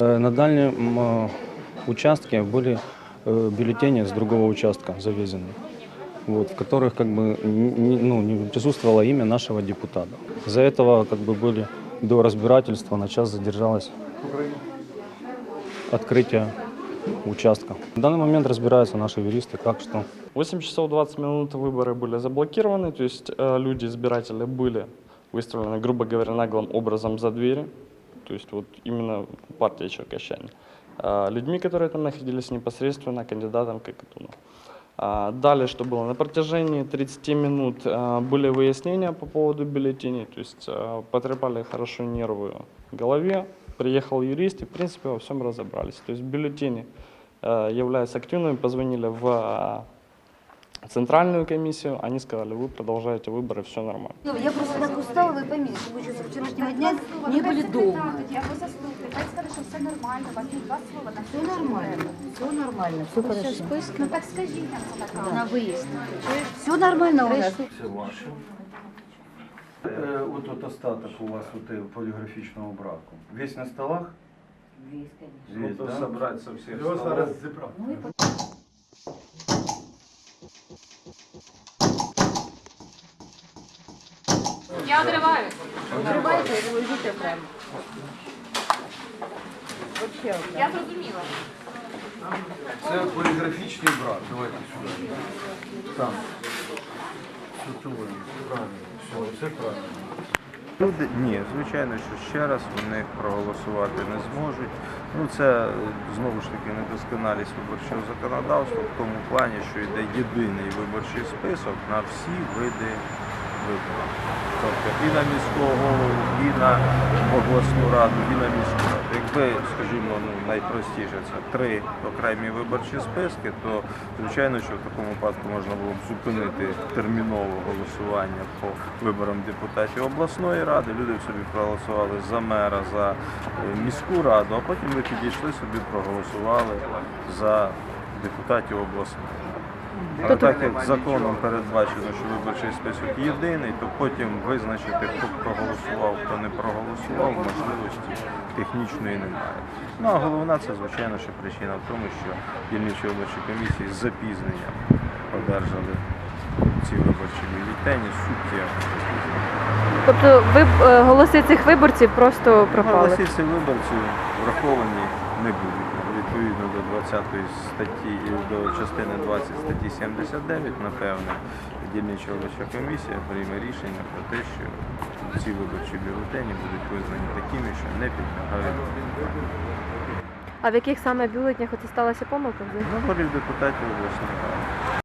Э, На дальнем э, участке были э, бюллетени с другого участка завезены, вот, в которых как бы не, ну, не присутствовало имя нашего депутата. Из-за этого как бы были до разбирательства, на час задержалось открытие участка. В данный момент разбираются наши юристы, как что. 8 часов 20 минут выборы были заблокированы, то есть люди, избиратели были выставлены, грубо говоря, наглым образом за двери, то есть вот именно партия Черкащане, людьми, которые там находились непосредственно кандидатом Кокотуна. А, Далее, что было? На протяжении 30 минут э, были выяснения по поводу бюллетеней, то есть э, потрепали хорошо нервы голове, приехал юрист и, в принципе, во всем разобрались. То есть бюллетени являются активными, позвонили в центральную комиссию, они сказали, вы продолжаете выборы, все нормально. Ну, Я просто так устала, вы поймите, что вы еще со вчерашнего дня не были дома. Я ви заслухайте. Хай скаже, що все нормально, у вас є два слова на Все нормально, все нормально, все хорошо. Ну так скажіть нам це на камеру. На выезд. Все нормально у нас. Все ваше. Е, От от остаток у вас от, е, поліграфічного браку. Весь на столах? Весь, да? собрать со всех Його столов. Я одриваю. И идите прямо. Вообще, вот Я зрозуміла. Це поліграфічний брак. Давайте сюди. Там. Правильно. Все, це правильно. Люди ні, звичайно, що ще раз вони проголосувати не зможуть. Ну це знову ж таки недосконалість виборчого законодавства в тому плані, що йде єдиний виборчий список на всі види виборів. Тобто і на міського голову, і на обласну раду, і на міську раду. Якби, скажімо, ну найпростіше це три окремі виборчі списки, то звичайно, що в такому випадку можна було б зупинити термінове голосування по виборам депутатів обласної ради. Люди собі проголосували за мера, за е, міську раду, а потім ви підійшли собі, проголосували за депутатів обласної ради. Але так як законом передбачено, що виборчий список єдиний, то потім визначити, хто проголосував, хто не проголосував, можливості технічної немає. Ну а головна це, звичайно, що причина в тому, що дільничі виборчі комісії з запізненням одержали ці виборчі бюлетені суттєво. Тобто ви е, голоси цих виборців просто пропали. Голоси цих виборців враховані не будуть. Відповідно до 20 статті і до частини 20 статті 79, напевне, дільнича виборча комісія прийме рішення про те, що ці виборчі бюлетені будуть визнані такими, що не підлягають. А в яких саме бюлетнях оце сталася помилка? виборів депутатів обласної ради.